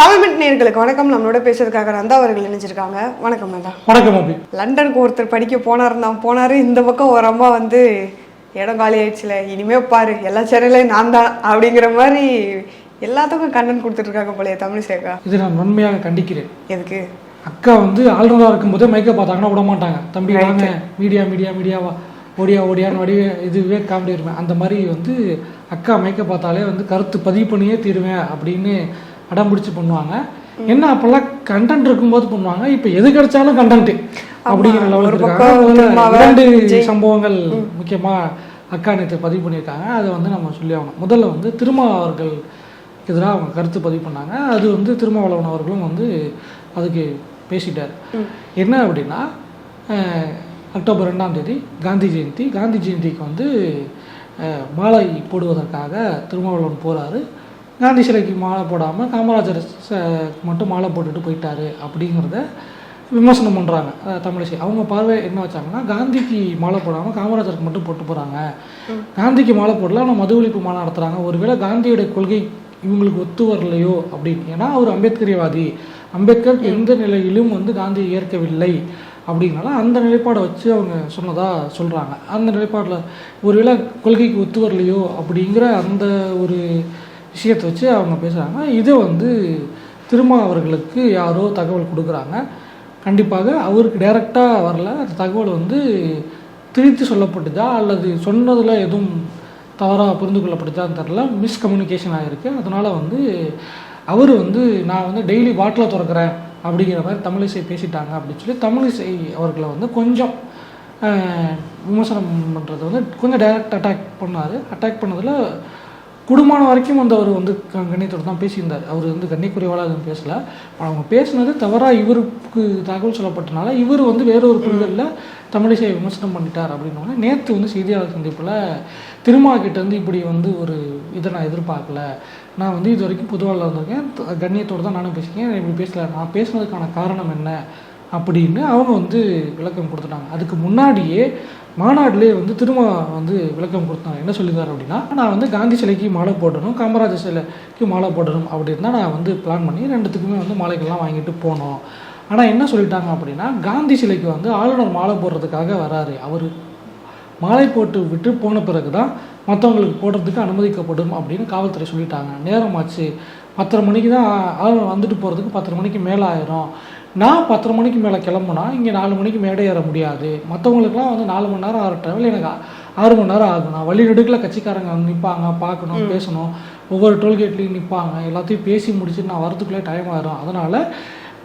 தமிழ்மெட் நேர்களுக்கு வணக்கம். நம்மளோட பேசுறதுக்காக நந்தா அவர்கள் இணைஞ்சிருக்காங்க. வணக்கம் நந்தா. வணக்கம் அபி. லண்டனுக்கு ஒருத்தர் படிக்க போனார் தான் போனாரு. இந்த பக்கம் ஒரு அம்மா வந்து இடம் காலி ஆயிடுச்சுல இனிமே பாரு எல்லா சேனல்லையும் நான் தான் அப்படிங்கிற மாதிரி எல்லாத்துக்கும் இருக்காங்க போலயே தமிழ் சேகா இதை நான் வன்மையாக கண்டிக்கிறேன். எதுக்கு? அக்கா வந்து ஆல்ரவுண்டராக இருக்கும்போதே மைக்கை பார்த்தாங்கன்னா விட மாட்டாங்க. தம்பி வாங்க மீடியா மீடியா மீடியாவா ஓடியா ஓடியான்னு வடி இது விவேக் காமெடி இருப்பேன். அந்த மாதிரி வந்து அக்கா மைக்கை பார்த்தாலே வந்து கருத்து பதிவு பண்ணியே தீருவேன் அப்படின்னு அடம் பிடிச்சி பண்ணுவாங்க. என்ன அப்போல்லாம் கண்டென்ட் இருக்கும்போது பண்ணுவாங்க. இப்போ எது கிடைச்சாலும் கண்டென்ட் அப்படிங்கிற லெவலுக்கு. சம்பவங்கள் முக்கியமாக அக்கா நேற்று பதிவு பண்ணியிருக்காங்க. அதை வந்து நம்ம சொல்லி ஆகணும். முதல்ல வந்து திருமா அவர்கள் எதிராக அவங்க கருத்து பதிவு பண்ணாங்க. அது வந்து திருமாவளவன் அவர்களும் வந்து அதுக்கு பேசிட்டார். என்ன அப்படின்னா அக்டோபர் ரெண்டாம் தேதி காந்தி ஜெயந்தி. காந்தி ஜெயந்திக்கு வந்து மாலை போடுவதற்காக திருமாவளவன் போகிறாரு காந்தி சிலைக்கு மாலை போடாமல் காமராஜர் மட்டும் மாலை போட்டுட்டு போயிட்டாரு அப்படிங்கிறத விமர்சனம் பண்ணுறாங்க தமிழிசை. அவங்க பார்வை என்ன வச்சாங்கன்னா காந்திக்கு மாலை போடாமல் காமராஜருக்கு மட்டும் போட்டு போகிறாங்க காந்திக்கு மாலை போடல ஆனால் மது ஒழிப்பு மாலை நடத்துகிறாங்க ஒருவேளை காந்தியோட கொள்கை இவங்களுக்கு ஒத்து வரலையோ அப்படின்னு. ஏன்னா அவர் அம்பேத்கரியவாதி அம்பேத்கர் எந்த நிலையிலும் வந்து காந்தியை ஏற்கவில்லை அப்படிங்கனால அந்த நிலைப்பாடை வச்சு அவங்க சொன்னதா சொல்கிறாங்க அந்த நிலைப்பாடில் ஒருவேளை கொள்கைக்கு ஒத்து வரலையோ அப்படிங்கிற அந்த ஒரு விஷயத்தை வச்சு அவங்க பேசுகிறாங்க இதை வந்து திருமா அவர்களுக்கு யாரோ தகவல் கொடுக்குறாங்க. கண்டிப்பாக அவருக்கு டைரெக்டாக வரல. அந்த தகவல் வந்து திரித்து சொல்லப்பட்டுதா? அல்லது சொன்னதில் எதுவும் தவறாக புரிந்து கொள்ளப்பட்டுதான்னு தெரில மிஸ்கம்யூனிகேஷன் ஆகிருக்கு அதனால் வந்து அவர் வந்து நான் வந்து டெய்லி பாட்டில் திறக்கிறேன் அப்படிங்கிற மாதிரி தமிழிசை பேசிட்டாங்க அப்படின்னு சொல்லி தமிழிசை அவர்களை வந்து கொஞ்சம் விமர்சனம் பண்ணுறது வந்து கொஞ்சம் டைரக்ட் அட்டாக் பண்ணார். அட்டாக் பண்ணதில் குடும்பம் வரைக்கும் வந்து அவர் வந்து க- கண்ணியத்தோடு தான் பேசியிருந்தார். அவர் வந்து கண்ணிக்குறைவாக எதுவும் பேசலை. அவங்க பேசினது தவறாக இவருக்கு தகவல் சொல்லப்பட்டனால இவர் வந்து வேறொரு புரிதலில் தமிழிசையை விமர்சனம் பண்ணிட்டார் அப்படின்னோடனே நேற்று வந்து செய்தியாளர் சந்திப்பில் திருமா கிட்ட இப்படி வந்து ஒரு இதை நான் எதிர்பார்க்கல. நான் வந்து இது வரைக்கும் பொதுவாக இருந்திருக்கேன் கண்ணியத்தோடு தான் நானும் பேசியிருக்கேன். இப்படி பேசல. நான் பேசுனதுக்கான காரணம் என்ன? அப்படின்னு அவங்க வந்து விளக்கம் கொடுத்துட்டாங்க. அதுக்கு முன்னாடியே மாநாட்டிலே வந்து திரும்ப வந்து விளக்கம் கொடுத்தாங்க என்ன சொல்லியிருந்தாரு அப்படின்னா நான் வந்து காந்தி சிலைக்கு மாலை போடணும் காமராஜர் சிலைக்கு மாலை போடணும் அப்படின்னு தான் நான் வந்து பிளான் பண்ணி ரெண்டுத்துக்குமே வந்து மாலைகள்லாம் வாங்கிட்டு போனோம். ஆனால் என்ன சொல்லிட்டாங்க அப்படின்னா காந்தி சிலைக்கு வந்து ஆளுநர் மாலை போடுறதுக்காக வராரு. அவர் மாலை போட்டு விட்டு போன பிறகு தான் மற்றவங்களுக்கு போடுறதுக்கு அனுமதிக்கப்படும் அப்படின்னு காவல்துறை சொல்லிட்டாங்க. நேரமாச்சு பத்தரை மணிக்கு தான் ஆளுநர் வந்துட்டு போகிறதுக்கு பத்தரை மணிக்கு மேலே ஆயிரும் நான் பத்தரை மணிக்கு மேலே கிளம்புனா இங்கே நாலு மணிக்கு மேடை ஏற முடியாது. மற்றவங்களுக்குலாம் வந்து நாலு மணி நேரம் ஆகிற ட்ராவல் எனக்கு ஆறு மணி நேரம் ஆகும். நான் வழி நெடுக்கில் கட்சிக்காரங்க வந்து நிற்பாங்க பார்க்கணும் பேசணும். ஒவ்வொரு டோல்கேட்லேயும் நிற்பாங்க எல்லாத்தையும் பேசி முடிச்சுட்டு நான் வரதுக்குள்ளே டைம் ஆயிரும். அதனால்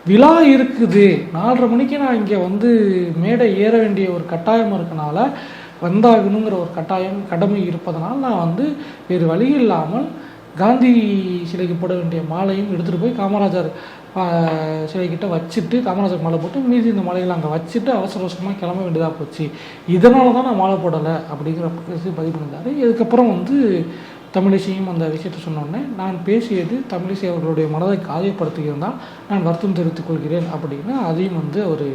விழா இருக்குது. நாலரை மணிக்கு நான் இங்கே வந்து மேடை ஏற வேண்டிய ஒரு கட்டாயம் இருக்கனால வந்தாகணுங்கிற ஒரு கட்டாயம் கடமை இருப்பதனால் நான் வந்து வேறு வழி இல்லாமல் காந்தி சிலைக்கு போட வேண்டிய மாலையும் எடுத்துகிட்டு போய் காமராஜர் சிலைக்கிட்ட வச்சுட்டு காமராஜர் மாலை போட்டு மீதி இந்த மாலைகளை அங்கே வச்சுட்டு அவசர அவசரமாக கிளம்ப வேண்டியதாக போச்சு. இதனால தான் நான் மாலை போடலை அப்படிங்கிற பதிவு பண்ணியிருந்தாரு இதுக்கப்புறம் வந்து தமிழிசையும் அந்த விஷயத்தை சொன்னோடனே நான் பேசியது தமிழிசை அவர்களுடைய மனதை காயப்படுத்தியிருந்தால் நான் வருத்தம் தெரிவித்துக் கொள்கிறேன் அப்படின்னு அதையும் வந்து அவர்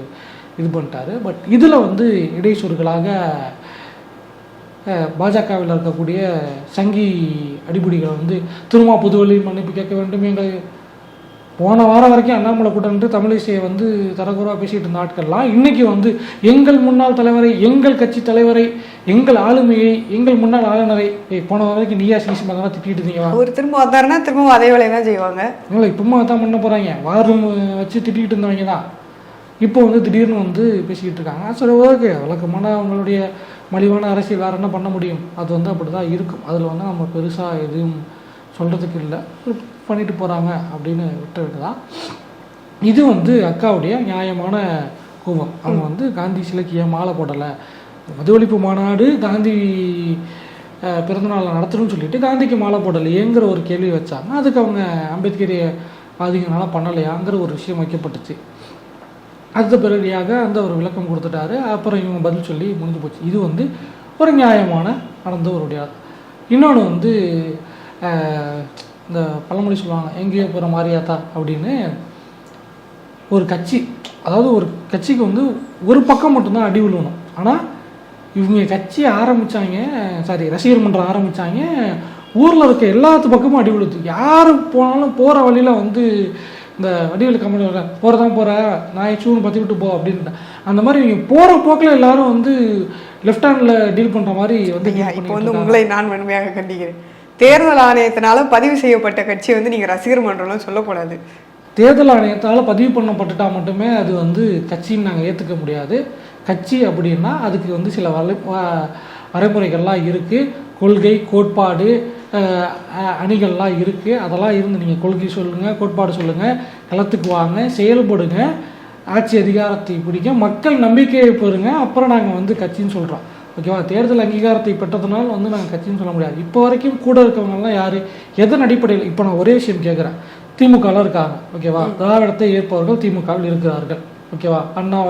இது பண்ணிட்டாரு. பட் இதில் வந்து இடைச்சொற்களாக பாஜகவில் இருக்கக்கூடிய சங்கி அடிப்படைகளை வந்து திருமா புதுவெளியில் மன்னிப்பு கேட்க வேண்டும். எங்கள் போன வாரம் வரைக்கும் அண்ணாமலை கூட்டம் தமிழிசையை வந்து தரக்குறவா பேசிட்டு இருந்த ஆட்கள்லாம் இன்னைக்கு வந்து எங்கள் முன்னாள் தலைவரை எங்கள் கட்சி தலைவரை எங்கள் ஆளுமையை எங்கள் முன்னாள் ஆளுநரை போன வாரம் வரைக்கும் நீயா சிசிமாக திட்டிட்டு இருந்தீங்க வா. அவர் திரும்ப வந்தாருன்னா திரும்ப அதே வேலையை தான் செய்வாங்க. இல்லை இப்போமா தான் பண்ண போகிறாங்க வார் ரூம் வச்சு திட்டிகிட்டு இருந்தவங்க தான். இப்போ வந்து திடீர்னு வந்து பேசிக்கிட்டு இருக்காங்க. சரி ஓகே வழக்கமான அவங்களுடைய மலிவான அரசியல் வேறு என்ன பண்ண முடியும்? அது வந்து அப்படி தான் இருக்கும். அதில் வந்து நம்ம பெருசாக எதுவும் சொல்கிறதுக்கு இல்லை. பண்ணிட்டு போகிறாங்க அப்படின்னு விட்டு விட்டுதான் இது வந்து அக்காவுடைய நியாயமான கோபம். அவங்க வந்து காந்தி சிலைக்கு ஏன் மாலை போடலை? மதுவழிப்பு மாநாடு காந்தி பிறந்தநாளை நடத்தணும்னு சொல்லிட்டு காந்திக்கு மாலை போடலையேங்கிற ஒரு கேள்வி வச்சாங்க. அதுக்கு அவங்க அம்பேத்கரிய பாதிகனால பண்ணலையாங்கிற ஒரு விஷயம் வைக்கப்பட்டுச்சு. அடுத்த பிறடியாக அந்த ஒரு விளக்கம் கொடுத்துட்டாரு. அப்புறம் இவங்க பதில் சொல்லி முடிஞ்சு போச்சு. இது வந்து ஒரு நியாயமான நடந்த ஒரு விடையாது இன்னொன்று வந்து இந்த பழமொழி சொல்லுவாங்க எங்கேயோ போகிற மாதிரியாத்தா அப்படின்னு ஒரு கட்சி அதாவது ஒரு கட்சிக்கு வந்து ஒரு பக்கம் மட்டும்தான் அடி விழுவணும். ஆனால் இவங்க கட்சி ஆரம்பித்தாங்க சாரி ரசிகர் மன்றம் ஆரம்பித்தாங்க ஊரில் இருக்க எல்லாத்து பக்கமும் அடி விழுது. யார் போனாலும் போகிற வழியில் வந்து இந்த வடிவேலு கம்பெனி போகிறதான் போகிற நான் சூன்னு பற்றி விட்டு போ அப்படின்ட்டு அந்த மாதிரி இவங்க போகிற போக்கில் எல்லாரும் வந்து லெஃப்ட் ஹேண்டில் டீல் பண்ணுற மாதிரி வந்து இப்போ வந்து. உங்களை நான் வன்மையாக கண்டிக்கிறேன். தேர்தல் ஆணையத்தினால பதிவு செய்யப்பட்ட கட்சி வந்து நீங்க ரசிகர் மன்றம்லாம் சொல்லக்கூடாது. தேர்தல் ஆணையத்தால் பதிவு பண்ணப்பட்டுட்டா மட்டுமே அது வந்து கட்சின்னு நாங்கள் ஏற்றுக்க முடியாது. கட்சி அப்படின்னா அதுக்கு வந்து சில வலை வ- வரைமுறைகள்லாம் இருக்குது கொள்கை கோட்பாடு அணிகள்லாம் இருக்குது அதெல்லாம் இருந்து நீங்கள் கொள்கை சொல்லுங்கள் கோட்பாடு சொல்லுங்கள் களத்துக்கு வாங்க செயல்படுங்க ஆட்சி அதிகாரத்தை பிடிக்க மக்கள் நம்பிக்கையை பெறுங்க. அப்புறம் நாங்கள் வந்து கட்சின்னு சொல்கிறோம் ஓகேவா? தேர்தல் அங்கீகாரத்தை பெற்றதுனால வந்து நாங்கள் கட்சின்னு சொல்ல முடியாது. இப்போ வரைக்கும் கூட இருக்கவங்கலாம் யார்? எதன் அடிப்படையில்? இப்போ நான் ஒரே விஷயம் கேட்குறேன் திமுகவில் இருக்காங்க. ஓகேவா? திராவிடத்தை ஏற்பவர்கள் திமுகவில் இருக்கிறார்கள். ஓகேவா? அண்ணா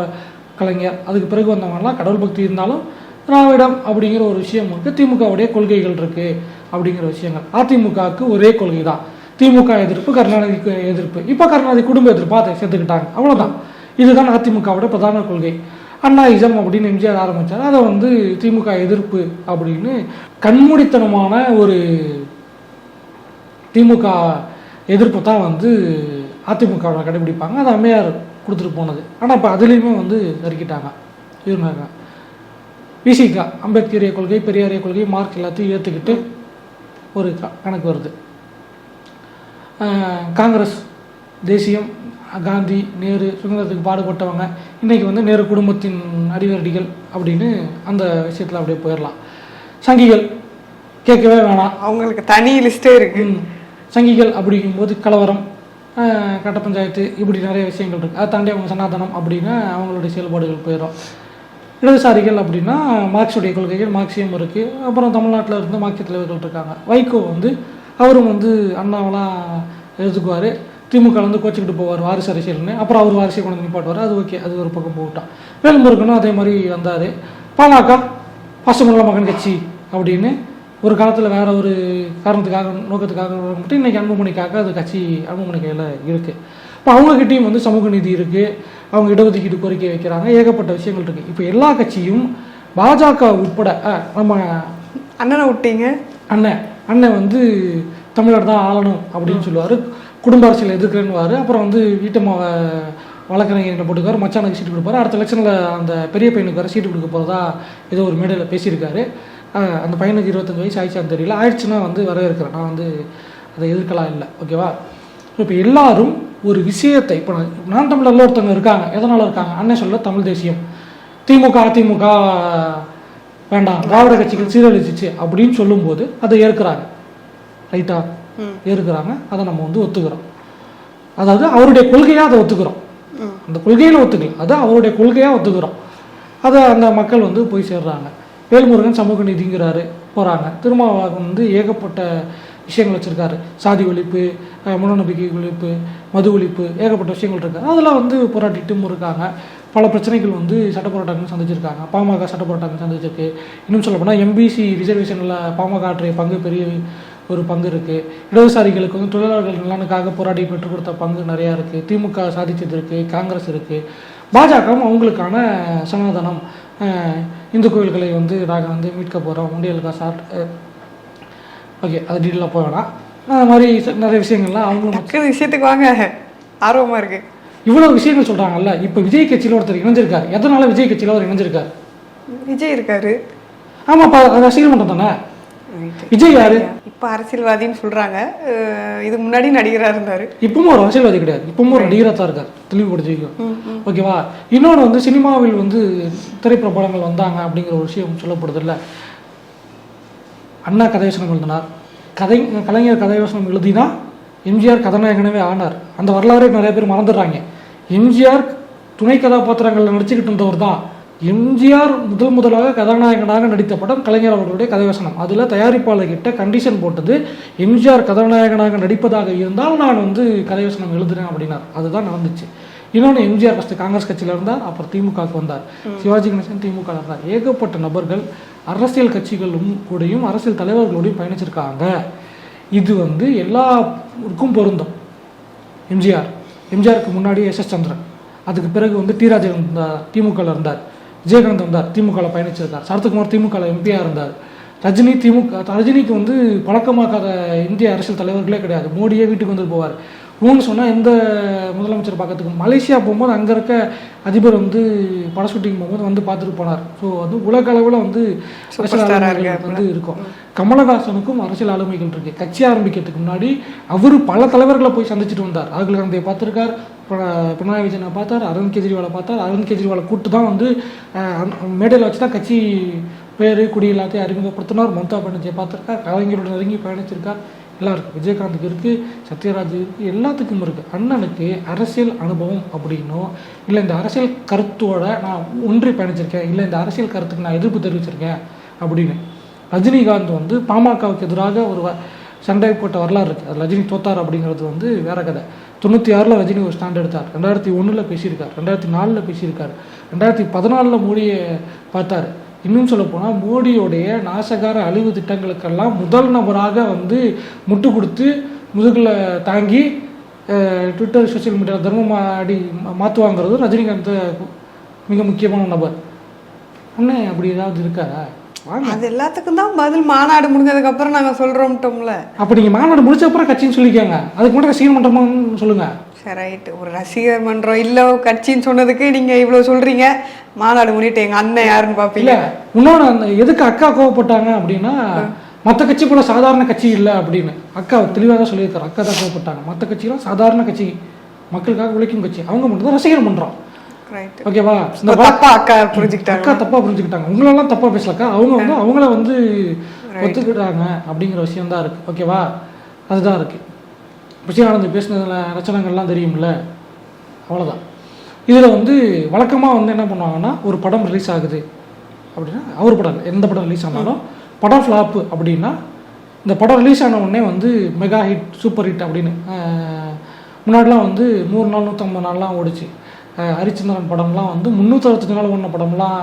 கலைஞர் அதுக்கு பிறகு வந்தவங்கலாம் கடவுள் பக்தி இருந்தாலும் திராவிடம் அப்படிங்கிற ஒரு விஷயம் இருக்குது திமுகவுடைய கொள்கைகள் இருக்குது அப்படிங்கிற விஷயங்கள். அதிமுகவுக்கு ஒரே கொள்கை தான் திமுக எதிர்ப்பு கருணாநிதிக்கு எதிர்ப்பு. இப்போ கருணாநிதி குடும்ப எதிர்ப்பு அதை சேர்த்துக்கிட்டாங்க. அவ்வளோதான் இதுதான் அதிமுகவோட பிரதான கொள்கை. அண்ணாயிசம் அப்படின்னு எம்ஜிஆர் ஆரம்பித்தார் அதை வந்து திமுக எதிர்ப்பு அப்படின்னு கண்மூடித்தனமான ஒரு திமுக எதிர்ப்பு தான் வந்து அதிமுகவில் கடைபிடிப்பாங்க. அது அம்மையார் கொடுத்துட்டு போனது. ஆனால் இப்போ அதுலேயுமே வந்து நறுக்கிட்டாங்க. இருந்தாங்க விசிகா அம்பேத்கரிய கொள்கை பெரியாரிய கொள்கை மார்க் எல்லாத்தையும் ஏற்றுக்கிட்டு ஒரு கணக்கு வருது. காங்கிரஸ் தேசியம் காந்தி நேரு சுதந்திரத்துக்கு பாடுபட்டவங்க இன்றைக்கி வந்து நேரு குடும்பத்தின் அடிவரடிகள் அப்படின்னு அந்த விஷயத்தில் அப்படியே போயிடலாம் சங்கிகள் கேட்கவே வேணாம். அவங்களுக்கு தனி லிஸ்டே இருக்கு. சங்கிகள் அப்படிங்கும்போது கலவரம் கட்ட பஞ்சாயத்து இப்படி நிறைய விஷயங்கள் இருக்குது அதை தாண்டி அவங்க சனாதனம் அப்படின்னா அவங்களுடைய செயல்பாடுகள் போயிடும். இடதுசாரிகள் அப்படின்னா மார்க்ஸுடைய கொள்கைகள் மார்க்சியம் இருக்குது அப்புறம் தமிழ்நாட்டில் இருந்து மார்க்சிய தலைவர்கள் இருக்காங்க. வைகோ வந்து அவரும் வந்து அண்ணாவெல்லாம் எழுதுக்குவார் திமுக வந்து கோச்சிக்கிட்டு போவார் வாரிசு அரசியல்னு. அப்புறம் அவர் வாரிசை கொண்டு நிப்பாட்டுவார். அது ஓகே. அது ஒரு பக்கம் போட்டான் வேல்முருகனும் அதே மாதிரி வந்தார். பாமக பசுமல்ல மகன் கட்சி அப்படின்னு ஒரு காலத்தில் வேற ஒரு காரணத்துக்காக நோக்கத்துக்காக மட்டும் இன்னைக்கு அன்புமணிக்காக அது கட்சி அன்புமணி கையில் இருக்குது இப்போ அவங்ககிட்டயும் வந்து சமூக நீதி இருக்குது அவங்க இடஒதுக்கீடு கோரிக்கை வைக்கிறாங்க. ஏகப்பட்ட விஷயங்கள் இருக்குது இப்போ எல்லா கட்சியும் பாஜக உட்பட நம்ம அண்ணனை விட்டீங்க? அண்ணன் அண்ணன் வந்து தமிழர் தான் ஆளணும் அப்படின்னு சொல்லுவார். குடும்ப அரசியல் எதிர்க்கிறேன்னுவார். அப்புறம் வந்து வீட்டம்மாவை வழக்கறிஞர்கிட்ட போட்டுக்கார் மச்சானுக்கு சீட்டு கொடுப்பாரு. அடுத்த எலெக்ஷனில் அந்த பெரிய பையனுக்கு வர சீட்டு கொடுக்க போகிறதா ஏதோ ஒரு மேடையில் பேசியிருக்காரு. அந்த பையனுக்கு இருபத்தஞ்சு வயசு ஆயிடுச்சான்னு தெரியல. ஆயிடுச்சுன்னா வந்து வரவேற்கிறேன். நான் வந்து அதை எதிர்க்கலாம் இல்லை. ஓகேவா? இப்போ எல்லாரும் ஒரு விஷயத்தை இப்போ நான் நான் தமிழரில் ஒருத்தவங்க இருக்காங்க. எதனால் இருக்காங்க? அண்ணன் சொல்ல தமிழ் தேசியம். திமுக அதிமுக வேண்டாம். திராவிட கட்சிகள் சீரழிச்சிச்சு அப்படின்னு சொல்லும்போது அதை ஏற்கிறாங்க ரைட்டா. ஏற்கிறாங்க. அதை நம்ம வந்து ஒத்துக்கிறோம். அதாவது அவருடைய கொள்கையாக அதை ஒத்துக்கிறோம். அந்த கொள்கையில் ஒத்துக்கல. அதை அவருடைய கொள்கையாக ஒத்துக்கிறோம். அதை அந்த மக்கள் வந்து போய் சேர்றாங்க. வேல்முருகன் சமூக நீதிங்கிறாரு. போகிறாங்க திருமாவளவன் வந்து ஏகப்பட்ட விஷயங்கள் வச்சுருக்காரு. சாதி ஒழிப்பு அஹ், மூடநம்பிக்கை ஒழிப்பு மது ஒழிப்பு ஏகப்பட்ட விஷயங்கள் இருக்காரு அதெல்லாம் வந்து போராட்டிட்டும் இருக்காங்க. பல பிரச்சனைகள் வந்து சட்ட போராட்டங்கள் சந்திச்சிருக்காங்க. பாமக சட்ட போராட்டங்கள் சந்திச்சிருக்கு. இன்னும் சொல்லப்போனால் எம்பிசி ரிசர்வேஷனில் பாமக ஆற்றிய பங்கு பெரிய ஒரு பங்கு இருக்குது இடதுசாரிகளுக்கு வந்து தொழிலாளர்கள் நலனுக்காக போராடி பெற்றுக் கொடுத்த பங்கு நிறையா இருக்குது திமுக சாதிச்சது இருக்குது காங்கிரஸ் இருக்குது பாஜகவும் அவங்களுக்கான சனாதனம் இந்து கோயில்களை வந்து நாங்கள் வந்து மீட்க போகிறோம் உண்டியலுக்கா சாட் ஓகே அது டீட்டெயிலாக போக வேணாம். அந்த மாதிரி நிறைய விஷயங்கள்லாம் அவங்களும் விஷயத்துக்கு வாங்க. ஆர்வமா இருக்கு. இவ்வளோ விஷயங்கள் சொல்கிறாங்கல்ல இப்போ விஜய் கட்சியில் ஒருத்தர் இணைஞ்சிருக்காரு. எதனால விஜய் கட்சியில் அவர் இணைஞ்சிருக்காரு? விஜய் இருக்காரு. ஆமாப்பா ரசிகர் மன்றம் தானே? விஜய் யாரு? இப்ப அரசியல்வாதின்னு சொல்றாங்க. இதுக்கு முன்னாடி நடிகரா இருந்தாரு. இப்பவும் ஒரு அரசியல்வாதி கிடையாது. இப்பவும் ஒரு நடிகராக தான் இருக்கார். தெளிவுபடுத்திக்கும் ஓகேவா? இன்னொன்று வந்து சினிமாவில் வந்து திரைப்பிரபலங்கள் வந்தாங்க அப்படிங்கிற ஒரு விஷயம் சொல்லப்படுது இல்லை. அண்ணா கதைவசனம் எழுதினார். கதை கலைஞர் கதைவசனம் எழுதினா எம்ஜிஆர் கதாநாயகனவே ஆனார். அந்த வரலாறே நிறைய பேர் மறந்துடுறாங்க. எம்ஜிஆர் துணை கதாபாத்திரங்களில் நடிச்சுக்கிட்டு இருந்தவர் தான் எம்ஜிஆர் முதல் முதலாக கதாநாயகனாக நடித்த படம் கலைஞர் அவர்களுடைய கதைவசனம் அதில் தயாரிப்பாளர்கிட்ட கண்டிஷன் போட்டது எம்ஜிஆர் கதாநாயகனாக நடிப்பதாக இருந்தால் நான் வந்து கதைவசனம் எழுதுறேன் அப்படின்னார். அதுதான் நடந்துச்சு. இன்னொன்று எம்ஜிஆர் ஃபஸ்ட்டு காங்கிரஸ் கட்சியில் இருந்தார் அப்புறம் திமுகவுக்கு வந்தார். சிவாஜி கணேசன் திமுக இருந்தார். ஏகப்பட்ட நபர்கள் அரசியல் கட்சிகளும் கூடயும் அரசியல் தலைவர்களோடையும் பயணிச்சிருக்காங்க. இது வந்து எல்லாருக்கும் பொருந்தும். எம்ஜிஆர். எம்ஜிஆருக்கு முன்னாடி எஸ் எஸ் சந்திரன். அதுக்கு பிறகு வந்து டி ராஜன் இருந்தார் திமுகவில் இருந்தார். விஜயகாந்த் இருந்தார் திமுகவில் பயணிச்சிருந்தார். சரத்குமார் திமுகவில் எம்பியாக இருந்தார். ரஜினி திமுக ரஜினிக்கு வந்து பழக்கமாக்காத இந்திய அரசியல் தலைவர்களே கிடையாது. மோடியே வீட்டுக்கு வந்துட்டு போவார். ஊன்னு சொன்னால் எந்த முதலமைச்சர் பார்க்கறதுக்கு மலேசியா போகும்போது அங்கே இருக்க அதிபர் வந்து பட ஷூட்டிங் போகும்போது வந்து பார்த்துட்டு போனார். ஸோ வந்து உலக அளவில் வந்து அரசியல். வந்து இருக்கும். கமலஹாசனுக்கும் அரசியல் ஆளுமைகள் இருக்கு. கட்சி ஆரம்பிக்கிறதுக்கு முன்னாடி அவர் பல தலைவர்களை போய் சந்திச்சுட்டு வந்தார். ராகுல் காந்தியை பார்த்துருக்கார் பிர- பினராயி விஜயனை பார்த்தார் அரவிந்த் கெஜ்ரிவாலை பார்த்தார். அரவிந்த் கெஜ்ரிவாலை கூட்டு தான் வந்து மேடையில் வச்சு தான் கட்சி பேர் குடி எல்லாத்தையும் அறிமுகப்படுத்தினார். மம்தா பானர்ஜியை பார்த்துருக்கார். கலைஞரோட நெருங்கி பயணிச்சிருக்கார். எல்லாம் இருக்குது விஜயகாந்துக்கு இருக்குது சத்யராஜ் எல்லாத்துக்கும் இருக்குது அண்ணனுக்கு அரசியல் அனுபவம் அப்படின்னும் இல்லை இந்த அரசியல் கருத்தோட நான் ஒன்றி பயணிச்சிருக்கேன் இல்லை இந்த அரசியல் கருத்துக்கு நான் எதிர்ப்பு தெரிவிச்சிருக்கேன் அப்படின்னு. ரஜினிகாந்த் வந்து பாமகவுக்கு எதிராக ஒரு வ- சண்டை போட்ட வரலாறு இருக்குது அது ரஜினி தோத்தார் அப்படிங்கிறது வந்து வேற கதை. தொண்ணூற்றி ஆறில் ரஜினி ஒரு ஸ்டாண்ட் எடுத்தார். ரெண்டாயிரத்தி ஒன்றில் பேசியிருக்கார். ரெண்டாயிரத்தி நாலில் பேசியிருக்கார். ரெண்டாயிரத்தி பதினாலில் மோடியை பார்த்தார். இன்னும் சொல்ல போனால் மோடியோடைய நாசகார அழிவு திட்டங்களுக்கெல்லாம் முதல் நபராக வந்து முட்டு கொடுத்து முதுகில் தாங்கி ட்விட்டர் சோஷியல் மீடியா தர்மம் அடி மாற்றுவாங்கிறது ரஜினிகாந்த் மிக முக்கியமான நபர். அண்ணே அப்படி ஏதாவது இருக்கா வாங்க. அது எல்லாத்துக்கும் தான் பதில் மாநாடு முடிஞ்சதுக்கு அப்புறம் நாங்க சொல்றோம்ட்டோம்ல. அப்போ நீங்கள் மாநாடு முடிச்ச அப்புறம் கட்சின்னு சொல்லிக்கோங்க. அதுக்கு மட்டும் ரசிகர் மன்றமான்னு சொல்லுங்கள் ரைட்டு ஒரு ரசிகர் மன்றம் இல்ல கட்சின்னு சொன்னதுக்கு நீங்க இவ்வளவு சொல்றீங்க. மாநாடு முன்னிட்டு எங்க அண்ணன் யாருன்னு பாப்பீங்க? இல்ல இன்னொன்று அந்த எதுக்கு அக்கா கோவப்பட்டாங்க அப்படின்னா மற்ற கட்சி போல சாதாரண கட்சி இல்லை அப்படின்னு. அக்கா தெளிவாக தான் சொல்லியிருக்காரு. அக்கா தான் கோவப்பட்டாங்க. மற்ற கட்சிலாம் சாதாரண கட்சி. மக்களுக்காக உழைக்கும் கட்சி. அவங்க மட்டும் தான் ரசிகர் மன்றம். ஓகேவா இந்த தப்பா அக்கா புரிஞ்சுக்கிட்டாங்க. அக்கா தப்பா புரிஞ்சுக்கிட்டாங்க. உங்களெல்லாம் தப்பா பேசலக்கா. அவங்க வந்து அவங்கள வந்து ஒத்துக்கிட்டாங்க அப்படிங்கிற விஷயம் தான் இருக்கு ஓகேவா அதுதான் இருக்கு. விஜயானந்த் பேசின ரச்சனங்கள்லாம் தெரியும்ல? அவ்வளோதான் இதில் வந்து வழக்கமாக வந்து என்ன பண்ணுவாங்கன்னா ஒரு படம் ரிலீஸ் ஆகுது. அப்படின்னா அவர் படம் எந்த படம் ரிலீஸ் ஆனாலும் படம் ஃப்ளாப்பு அப்படின்னா இந்த படம் ரிலீஸ் ஆன உடனே வந்து மெகா ஹிட் சூப்பர் ஹிட் அப்படின்னு முன்னாடிலாம் வந்து நூறு நாள் நூற்றம்பது நாள்லாம் ஓடிச்சு. ஹரிச்சந்திரன் படம்லாம் வந்து முந்நூற்றறுபத்தஞ்சு நாள் ஓடின படம்லாம்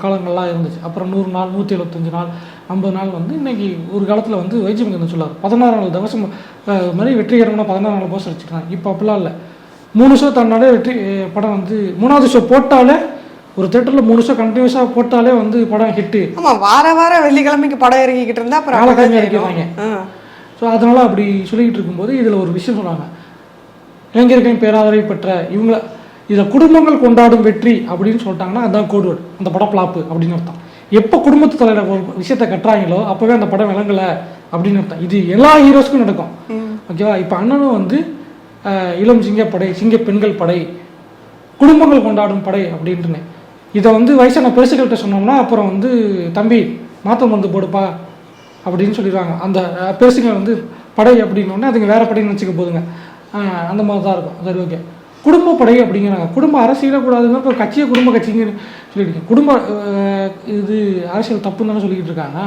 காலங்கள்லாம் இருந்துச்சு அப்புறம் நூறு நாள் நூற்றி எழுபத்தஞ்சு நாள் ஐம்பது நாள் வந்து இன்னைக்கு ஒரு காலத்தில் வந்து வைஜிமங்கன்னு சொல்லார் பதினாறு நாள் தவசம் மாதிரி வெற்றிகரமான பதினாறு நாள் போஸ் வச்சுக்கிறாங்க இப்போ அப்படிலாம் இல்லை மூணு ஷோ தன்னாலே வெற்றி படம் வந்து மூணாவது ஷோ போட்டாலே ஒரு தேட்டரில் மூணு ஷோ கண்டினியூஸாக போட்டாலே வந்து படம் ஹிட்டு ஆமா வார வார வெள்ளிக்கிழமைக்கு படம் இறங்கிக்கிட்டு இருந்தா அப்புறம் நாளை அப்படிதான் கிழமை செய்யணும். இறக்கிறாங்க. ஆ. ஸோ அதனால் அப்படி சொல்லிக்கிட்டு இருக்கும்போது இதில் ஒரு விஷயம் சொன்னாங்க இளைஞர்களின் பேராதரவை பெற்ற இவங்கள இதை குடும்பங்கள் கொண்டாடும் வெற்றி அப்படின்னு சொல்லிட்டாங்கன்னா அதான் கோடுவர்டு அந்த படம் பிளாப்பு அப்படின்னு அர்த்தம். எப்போ குடும்பத்து தலையில் ஒரு விஷயத்தை கட்டுறாங்களோ அப்போவே அந்த படம் விளங்கலை அப்படின்னு அர்த்தம். இது எல்லா ஹீரோஸ்க்கும் நடக்கும். ஓகேவா? இப்போ அண்ணனும் வந்து இளம் சிங்கப்படை சிங்க பெண்கள் படை குடும்பங்கள் கொண்டாடும் படை அப்படின்ட்டுன்னு இதை வந்து வயசான பெருசுகள்கிட்ட சொன்னோம்னா அப்புறம் வந்து தம்பி மாற்றம் வந்து போடுப்பா அப்படின்னு சொல்லிடுவாங்க. அந்த பெருசுங்க வந்து படை அப்படின்னோடனே அதுங்க வேற படைன்னு வச்சுக்க போதுங்க. அந்த மாதிரி தான் இருக்கும். சரி ஓகே. குடும்ப படை அப்படிங்கிறாங்க. குடும்ப அரசியலே கூடாதுன்னா இப்போ கட்சியை குடும்ப கட்சிங்கன்னு சொல்லிட்டு குடும்ப இது அரசியல் தப்புன்னு தானே சொல்லிக்கிட்டு இருக்காங்க.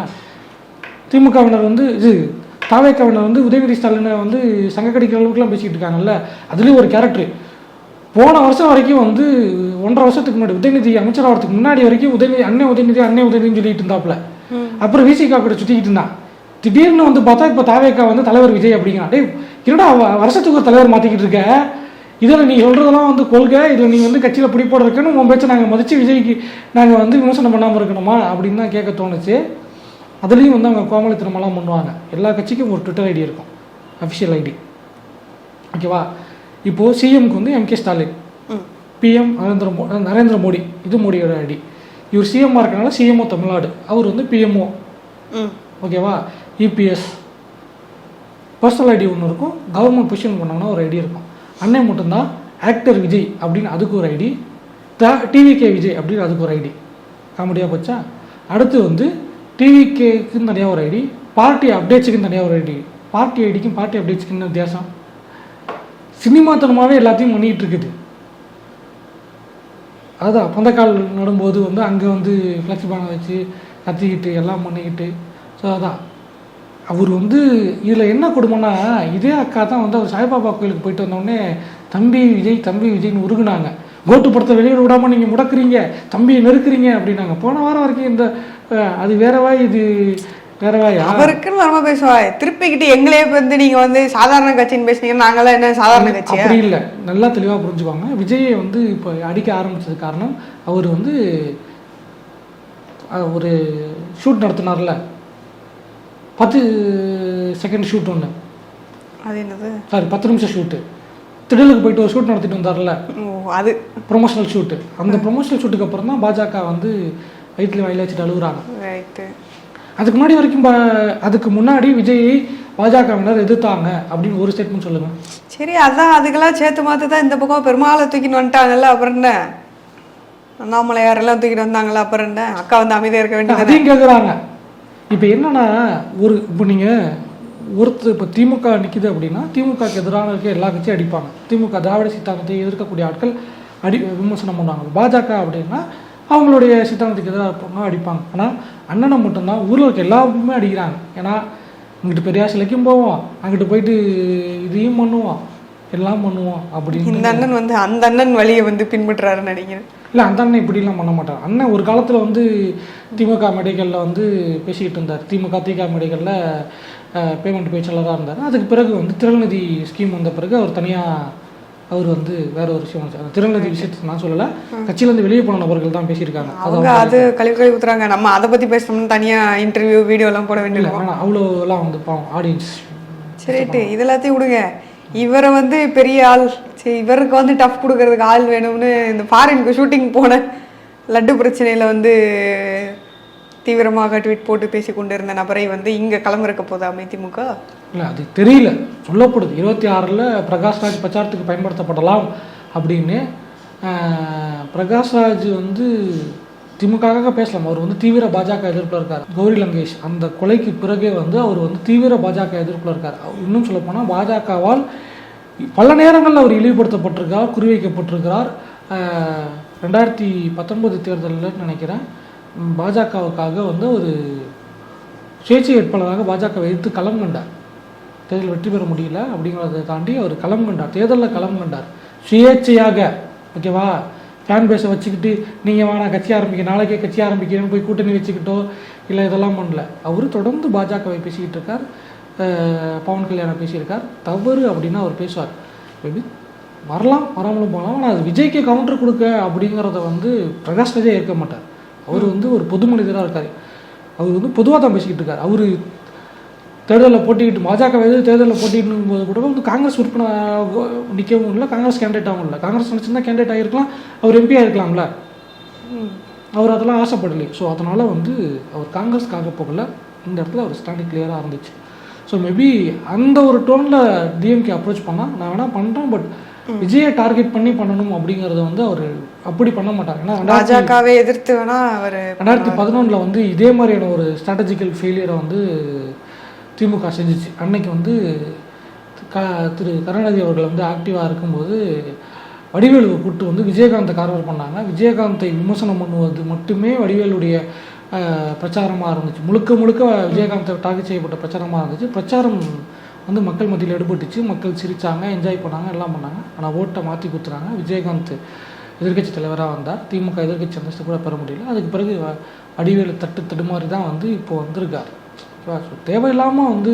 திமுகவினர் வந்து இது தாவேக்காவினர் வந்து உதயநிதி ஸ்டாலினை வந்து சங்க கடிக்கிற அளவுக்குலாம் பேசிக்கிட்டு இருக்காங்கல்ல அதுலேயும் ஒரு கேரக்டர் போன வருஷம் வரைக்கும் வந்து ஒன்றரை வருஷத்துக்கு முன்னாடி உதயநிதி அமைச்சர் ஆகிறதுக்கு முன்னாடி வரைக்கும் உதயநிதி அண்ணன் உதயநிதி அண்ணன் உதயநிதினு சொல்லிட்டு இருந்தாப்புல. அப்புறம் விசிகா கூட சுற்றிக்கிட்டு இருந்தான். திடீர்னு வந்து பார்த்தா இப்போ தாவேக்கா வந்து தலைவர் விஜய் அப்படிங்கிறான். டேய் என்னடா வருஷத்துக்கு ஒரு தலைவர் மாற்றிக்கிட்டு இருக்க? இதில் நீ சொல்கிறதெல்லாம் வந்து கொள்கை இதில் நீ வந்து கட்சியில் பிடிப்போட இருக்குன்னு உன் பேச்சை நாங்கள் மதித்து விஜய்க்கு நாங்கள் வந்து விமர்சனம் பண்ணாமல் இருக்கணுமா அப்படின்னு தான் கேட்க தோணுச்சு. அதுலேயும் வந்து அவங்க கோமலித்தனமெல்லாம் பண்ணுவாங்க. எல்லா கட்சிக்கும் ஒரு ட்விட்டர் ஐடி இருக்கும். Official ID. ஓகேவா இப்போது சிஎம்க்கு வந்து எம்கே ஸ்டாலின். பிஎம் நரேந்திர மோ நரேந்திர மோடி இது மோடியோட ஐடி. இவர் சிஎம்மாக இருக்கனால சிஎம்ஓ தமிழ்நாடு. அவர் வந்து பிஎம்ஓ. ஓகேவா இபிஎஸ் பர்சனல் ஐடி ஒன்று இருக்கும். கவர்மெண்ட் பொசிஷன் பண்ணோம்னா ஒரு ஐடி இருக்கும். அண்ணன் மட்டும்தான் ஆக்டர் விஜய் அப்படின்னு அதுக்கு ஒரு ஐடி த டிவிகே விஜய் அப்படின்னு அதுக்கு ஒரு ஐடி. காமெடியாக போச்சா? அடுத்து வந்து டிவிகேக்குன்னு தனியாக ஒரு ஐடி பார்ட்டி அப்டேட்ஸுக்குன்னு தனியாக ஒரு ஐடி. பார்ட்டி ஐடிக்கும் பார்ட்டி அப்டேட்ஸுக்குன்னு வித்தியாசம்? சினிமாத்தனமாகவே எல்லாத்தையும் பண்ணிகிட்டு இருக்குது. அதுதான் பந்தக்கால் நடும்போது வந்து அங்கே வந்து ஃப்ளெக்ஸி பானை வச்சு கத்திக்கிட்டு எல்லாம் பண்ணிக்கிட்டு. ஸோ அதான். அவர் வந்து இதில் என்ன கொடுமைன்னா இதே அக்கா தான் வந்து அவர் சாய்பாபா கோயிலுக்கு போயிட்டு வந்தோடனே தம்பி விஜய் தம்பி விஜய்னு உருகுனாங்க. கோட்டு படத்தை வெளியிட விடாமல் நீங்கள் முடக்குறீங்க தம்பியை நெருக்குறீங்க அப்படின்னாங்க. போன வாரம் வரைக்கும் இந்த அது வேற வாய் இது வேற வாயா? அவருக்குன்னு வரமா பேசுவா? திருப்பிக்கிட்டு எங்களே வந்து நீங்க வந்து சாதாரண கட்சின்னு பேசுனீங்கன்னா நாங்களாம் என்ன சாதாரண கட்சியா? அப்படி இல்லை. நல்லா தெளிவாக புரிஞ்சுப்பாங்க விஜயை வந்து இப்போ அடிக்க ஆரம்பிச்சது காரணம் அவர் வந்து ஒரு ஷூட் நடத்தினார்ல. பத்து செகண்ட் ஷூட் ஒன்று அது என்னது? சாரி பத்து நிமிஷம் ஷூட்டு திடலுக்கு போயிட்டு ஒரு ஷூட் நடத்திட்டு வந்தார்ல. அது. ப்ரொமோஷனல் ஷூட்டு அந்த ப்ரொமோஷனல் ஷூட்டுக்கு அப்புறம் தான் பாஜக வந்து வயிற்றுல வயல வச்சுட்டு அழுகுறாங்க. அதுக்கு முன்னாடி வரைக்கும் அதுக்கு முன்னாடி விஜயை பாஜகவினர் எதிர்த்தாங்க அப்படின்னு ஒரு ஸ்டேட்மெண்ட் சொல்லுங்க. சரி அதான் அதுக்கெல்லாம் சேர்த்து மாத்து தான் இந்த பக்கம் பெருமாளை தூக்கின்னு வந்துட்டாங்கல்ல அப்புறம் என்ன? அண்ணாமலையார் எல்லாம் தூக்கிட்டு வந்தாங்கல்ல அப்புறம் என்ன? அக்கா வந்து அமைதியா இருக்க வேண்டியது அதையும் கேட்குறாங்க இப்போ என்னென்னா ஒரு இப்போ நீங்கள் ஒருத்தர் இப்போ திமுக நிற்கிது அப்படின்னா திமுகக்கு எதிரான இருக்க எல்லா கட்சியும் அடிப்பாங்க. திமுக திராவிட சித்தாந்தத்தை எதிர்க்கக்கூடிய ஆட்கள் அடி விமர்சனம் பண்ணுவாங்க பாஜக அப்படின்னா அவங்களுடைய சித்தாந்தத்துக்கு எதிராக இருப்பாங்க அடிப்பாங்க. ஆனால் அண்ணனை மட்டும்தான் ஊரில் இருக்க எல்லாருமே அடிக்கிறாங்க. ஏன்னா இங்கிட்டு பெரியார் சிலைக்கும் போவோம். அங்கிட்டு போயிட்டு இதையும் பண்ணுவோம். எல்லாம் பண்ணுவோம் அப்படின்னு இந்த அண்ணன் வந்து அந்த அண்ணன் வழியை வந்து பின்பற்றுறாருன்னு நினைக்கிறேன். இல்லை அந்த அண்ணன் இப்படிலாம் பண்ண மாட்டார். அண்ணன் ஒரு காலத்தில் வந்து திமுக மேடைகளில் வந்து பேசிக்கிட்டு இருந்தார். திமுக திக மேடைகளில் பேமெண்ட் பேச்சாளராக இருந்தார். அதுக்கு பிறகு வந்து திறநிதி ஸ்கீம் வந்த பிறகு அவர் தனியாக அவர் வந்து வேற ஒரு விஷயம் அந்த திறநிதி விஷயத்தை நான் சொல்லலை. கட்சியிலேருந்து வெளியே போன நபர்கள் தான் பேசியிருக்காங்க. அவங்க அது கழிவு கழிவு ஊத்துறாங்க. நம்ம அதை பத்தி பேசணும்னு தனியா இன்டர்வியூ வீடியோ எல்லாம் போட வேண்டியது ஆனால் அவ்வளோலாம் வந்து பாவம் ஆடியன்ஸ் சரிட்டு இது எல்லாத்தையும் விடுங்க. இவரை வந்து பெரிய ஆள் சரி இவருக்கு வந்து டஃப் கொடுக்கறதுக்கு ஆள் வேணும்னு இந்த ஃபாரினுக்கு ஷூட்டிங் போன லட்டு பிரச்சனையில் வந்து தீவிரமாக ட்வீட் போட்டு பேசி கொண்டு இருந்த நபரை வந்து இங்கே கிளம்புறக்க போதா திமுக? இல்லை அது தெரியல. சொல்லப்படுது இருபத்தி ஆறில் பிரகாஷ்ராஜ் பிரச்சாரத்துக்கு பயன்படுத்தப்படலாம் அப்படின்னு பிரகாஷ்ராஜ் வந்து திமுகவாக பேசலாம். அவர் வந்து தீவிர பாஜக எதிர்ப்பில் இருக்கார். கௌரி லங்கேஷ் அந்த கொலைக்கு பிறகே வந்து அவர் வந்து தீவிர பாஜக எதிர்ப்பில் இருக்கார். அவர் இன்னும் சொல்லப்போனால் பாஜகவால் பல நேரங்களில் அவர் இழிவுபடுத்தப்பட்டிருக்கார் குறிவைக்கப்பட்டிருக்கிறார். ரெண்டாயிரத்தி பத்தொன்பது தேர்தலில் நினைக்கிறேன் பாஜகவுக்காக வந்து ஒரு சுயேட்சை வேட்பாளராக பாஜக எதிர்த்து களம் கண்டார். தேர்தல் வெற்றி பெற முடியல அப்படிங்கிறத தாண்டி அவர் களம் கண்டார். தேர்தலில் களம் கண்டார். சுயேட்சையாக ஓகேவா? ஃபேன் பேஸை வச்சுக்கிட்டு நீங்கள் வேணா கட்சி ஆரம்பிக்க நாளைக்கே கட்சி ஆரம்பிக்கிறேன்னு போய் கூட்டணி வச்சுக்கிட்டோ? இல்லை இதெல்லாம் பண்ணல. அவர் தொடர்ந்து பாஜகவை பேசிக்கிட்டு இருக்கார். பவன் கல்யாணம் பேசியிருக்கார். தவறு அப்படின்னு அவர் பேசுவார். மேபி வரலாம் வராமலும் போகலாம் ஆனால் அது விஜய்க்கு கவுண்டர் கொடுக்க அப்படிங்கிறத வந்து பிரகாஷ் ரஜே ஏற்க மாட்டார். அவர் வந்து ஒரு பொது மனிதராக இருக்கார். அவர் வந்து பொதுவாக தான் பேசிக்கிட்டு இருக்கார். அவர் தேர்தலில் போட்டிக்கிட்டு பாஜக எதிர்த்து தேர்தலில் போட்டிட்டு போது கூட வந்து காங்கிரஸ் உறுப்பினராக நிற்கவும் இல்லை காங்கிரஸ் கேண்டிடேட்டாகவும் இல்லை. காங்கிரஸ் நினச்சிருந்தா கேண்டிடேட் ஆகிருக்கலாம் அவர் எம்பி ஆகிருக்கலாம்ல அவர் அதெல்லாம் ஆசைப்படலை ஸோ அதனால் வந்து அவர் காங்கிரஸ்க்காக போகல. இந்த இடத்துல அவர் ஸ்டாண்டிங் கிளியராக இருந்துச்சு. ஸோ மேபி அந்த ஒரு டோனில் டிஎம்கே அப்ரோச் பண்ணால் நான் வேணால் பண்ணுறேன் பட் விஜயை டார்கெட் பண்ணி பண்ணணும் அப்படிங்கிறத வந்து அவர் அப்படி பண்ண மாட்டார். ஏன்னா பாஜகவை எதிர்த்து வேணா அவர் ரெண்டாயிரத்தி பதினொன்றில் வந்து இதே மாதிரியான ஒரு ஸ்ட்ராட்டஜிக்கல் ஃபெயிலியரை வந்து திமுக செஞ்சுச்சு. அன்னைக்கு வந்து க திரு கருணாநிதி அவர்கள் வந்து ஆக்டிவாக இருக்கும்போது வடிவேலுவை கூப்பிட்டு வந்து விஜயகாந்தை கார்வர் பண்ணாங்க. விஜயகாந்தை விமர்சனம் பண்ணுவது மட்டுமே வடிவேலுடைய பிரச்சாரமாக இருந்துச்சு. முழுக்க முழுக்க விஜயகாந்தை டார்கெட் செய்யப்பட்ட பிரச்சாரமாக இருந்துச்சு. பிரச்சாரம் வந்து மக்கள் மத்தியில் எடுபட்டுச்சு. மக்கள் சிரித்தாங்க என்ஜாய் பண்ணாங்க எல்லாம் பண்ணாங்க. ஆனால் ஓட்டை மாற்றி கொடுத்துறாங்க விஜயகாந்த் எதிர்க்கட்சி தலைவராக வந்தார். திமுக எதிர்க்கட்சி அந்தஸ்து கூட பெற முடியல. அதுக்கு பிறகு அடிவேலு தட்டு தடுமாறி தான் வந்து இப்போ வந்திருக்கார். தேவையில்லாமல் வந்து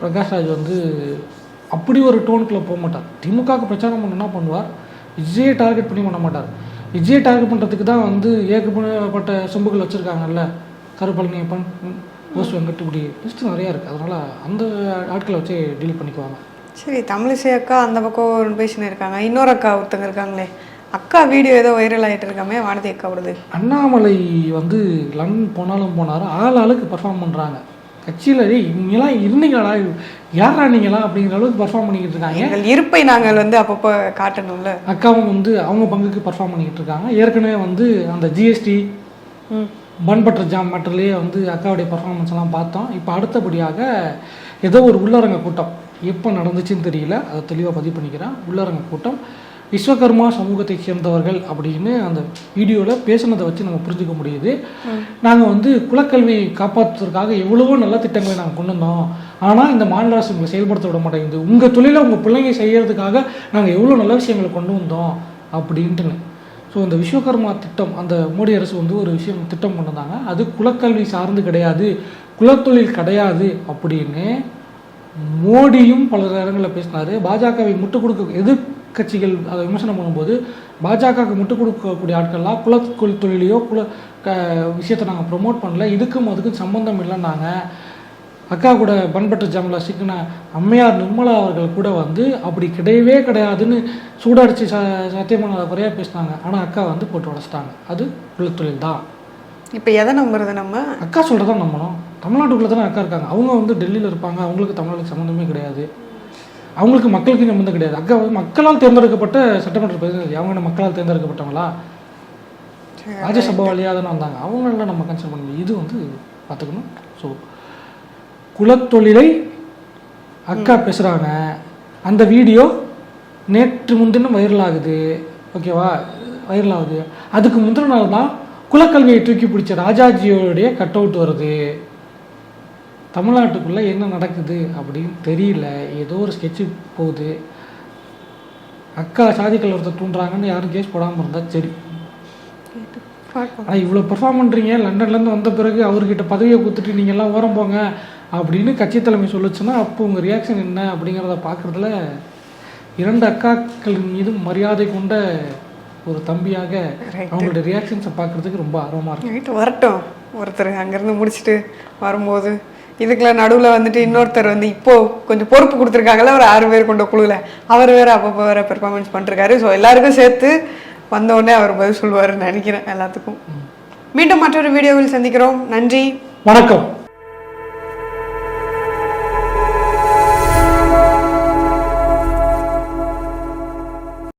பிரகாஷ்ராஜ் வந்து அப்படி ஒரு டோனுக்குள்ளே போக மாட்டார். திமுகவுக்கு பிரச்சாரம் பண்ணுன்னா பண்ணுவார். விஜயை டார்கெட் பண்ணி பண்ண மாட்டார். விஜயை டார்கெட் பண்ணுறதுக்கு தான் வந்து ஏகப்பட்ட சொம்புகள் வச்சுருக்காங்கல்ல. கருப்பழனியப்பன் ஓஸ் வெங்கட் இப்படி லிஸ்ட்டு நிறையா இருக்குது அதனால் அந்த ஆட்களை வச்சு டீல் பண்ணிக்குவாங்க. சரி தமிழிசை அக்கா அந்த பக்கம் பேசினு இருக்காங்க இன்னொரு அக்கா ஒருத்தங்க இருக்காங்களே. அக்கா வீடியோ ஏதோ வைரல் ஆயிட்டு இருக்காமே வானதி அக்கா விடுது அண்ணாமலை வந்து லண்டன் போனாலும் போனாரும் ஆள் ஆளுக்கு பர்ஃபார்ம் பண்ணுறாங்க கட்சியில் இவங்கெல்லாம் இருந்தீங்களா யாரா நீங்களா அப்படிங்கிற அளவுக்கு பர்ஃபார்ம் பண்ணிக்கிட்டு இருக்காங்க. எங்கள் இருப்பை நாங்கள் வந்து அப்பப்போ காட்டணும்ல. அக்காவும் வந்து அவங்க பங்குக்கு பர்ஃபார்ம் பண்ணிக்கிட்டு இருக்காங்க. ஏற்கனவே வந்து அந்த ஜிஎஸ்டி பன் பட்டர் ஜாம் மேட்டர்லேயே வந்து அக்காவுடைய பர்ஃபார்மன்ஸ் எல்லாம் பார்த்தோம். இப்போ அடுத்தபடியாக ஏதோ ஒரு உள்ளரங்க கூட்டம் எப்போ நடந்துச்சுன்னு தெரியல. அதை தெளிவாக பதிவு பண்ணிக்கிறேன். உள்ளரங்க கூட்டம் விஸ்வகர்மா சமூகத்தைச் சேர்ந்தவர்கள் அப்படின்னு அந்த வீடியோவில் பேசுனதை வச்சு நம்ம புரிஞ்சுக்க முடியுது. நாங்கள் வந்து குலக்கல்வியை காப்பாற்றுவதற்காக எவ்வளவோ நல்ல திட்டங்களை நாங்கள் கொண்டு வந்தோம். ஆனால் இந்த மாநில அரசு உங்களை செயல்படுத்த விட மாட்டேங்குது. உங்கள் தொழிலை உங்கள் பிள்ளைங்க செய்யறதுக்காக நாங்கள் எவ்வளோ நல்ல விஷயங்களை கொண்டு வந்தோம் அப்படின்ட்டுன்னு ஸோ இந்த விஸ்வகர்மா திட்டம் அந்த மோடி அரசு வந்து ஒரு விஷயம் திட்டம் கொண்டு வந்தாங்க. அது குலக்கல்வி சார்ந்து கிடையாது குலத்தொழில் கிடையாது அப்படின்னு மோடியும் பல இடங்களில் பேசினார். பாஜகவை முட்டுக் கொடுக்க எதிர்க்கட்சிகள் அதை விமர்சனம் பண்ணும்போது பாஜகவுக்கு முட்டுக் கொடுக்கக்கூடிய ஆட்கள்லாம் குல தொழிலையோ குல க விஷயத்தை நாங்கள் ப்ரொமோட் பண்ணல. இதுக்கும் அதுக்கும் சம்மந்தம் இல்லைன்னாங்க. அக்கா கூட பண்பட்டு ஜாமில் சிக்கின அம்மையார் நிர்மலா அவர்கள் கூட வந்து அப்படி கிடையவே கிடையாதுன்னு சூடாடிச்சு ச சத்தியமான குறையாக பேசினாங்க. ஆனால் அக்கா வந்து போட்டு உடச்சிட்டாங்க. அது குலத்தொழில் தான். இப்போ எதை நம்புறது நம்ம? அக்கா சொல்கிறதா நம்பணும். தமிழ்நாட்டுக்குள்ளே தானே அக்கா இருக்காங்க. அவங்க வந்து டெல்லியில் இருப்பாங்க. அவங்களுக்கு தமிழ்நாட்டுக்கு சம்மந்தமே கிடையாது. அவங்களுக்கு மக்களுக்கு சம்மந்தம் கிடையாது. அக்கா வந்து மக்களால் தேர்ந்தெடுக்கப்பட்ட சட்டமன்ற பிரதிநிதி. அவங்க என்ன மக்களால் தேர்ந்தெடுக்கப்பட்டவங்களா? ராஜ்யசபா வழியாக தானே வந்தாங்க. அவங்களெல்லாம் நம்ம கன்சிடர் பண்ண முடியும் இது வந்து பார்த்துக்கணும். ஸோ குலத்தொழிலை அக்கா பேசுகிறாங்க அந்த வீடியோ நேற்று முன்தினம் வைரல் ஆகுது. ஓகேவா வைரல் ஆகுது. அதுக்கு முந்தின நாள் தான் குலக்கல்வியை தூக்கி பிடிச்ச ராஜாஜியோடைய கட் அவுட் வருது. தமிழ்நாட்டுக்குள்ளே என்ன நடக்குது அப்படின்னு தெரியல. ஏதோ ஒரு ஸ்கெட்சு போகுது. அக்கா சாதி கலவரத்தை தூண்டுறாங்கன்னு யாரும் கேஸ் போடாமல் இருந்தால் சரி. ஆனால் இவ்வளோ பெர்ஃபார்ம் பண்ணுறீங்க லண்டன்லேருந்து வந்த பிறகு அவர்கிட்ட பதவியை கொடுத்துட்டு நீங்கள் எல்லாம் ஓரம் போங்க அப்படின்னு கட்சி தலைமை சொல்லுச்சுன்னா அப்போ உங்கள் ரியாக்ஷன் என்ன அப்படிங்கிறத பார்க்குறதுல இரண்டு அக்காக்கள் மீது மரியாதை கொண்ட ஒரு தம்பியாக Right. அவங்களுடைய ரியாக்ஷன்ஸை பார்க்குறதுக்கு ரொம்ப ஆர்வமாக இருக்கு. நைட்டு வரட்டும். ஒருத்தர் அங்கேருந்து முடிச்சுட்டு வரும்போது இதுக்கெல்லாம் நடுவில் வந்துட்டு இன்னொருத்தர் வந்து இப்போ கொஞ்சம் பொறுப்பு கொடுத்துருக்காங்கல்ல ஒரு ஆறு பேர் கொண்ட குழுவில் அவர் வேற அப்பப்போ வேற பெர்ஃபார்மன்ஸ் பண்ணிருக்காரு ஸோ எல்லாருக்கும் சேர்த்து வந்தோடனே அவர் பதில் சொல்லுவார்னு நினைக்கிறேன் எல்லாத்துக்கும். மீண்டும் மற்றொரு வீடியோவில் சந்திக்கிறோம். நன்றி. வணக்கம்.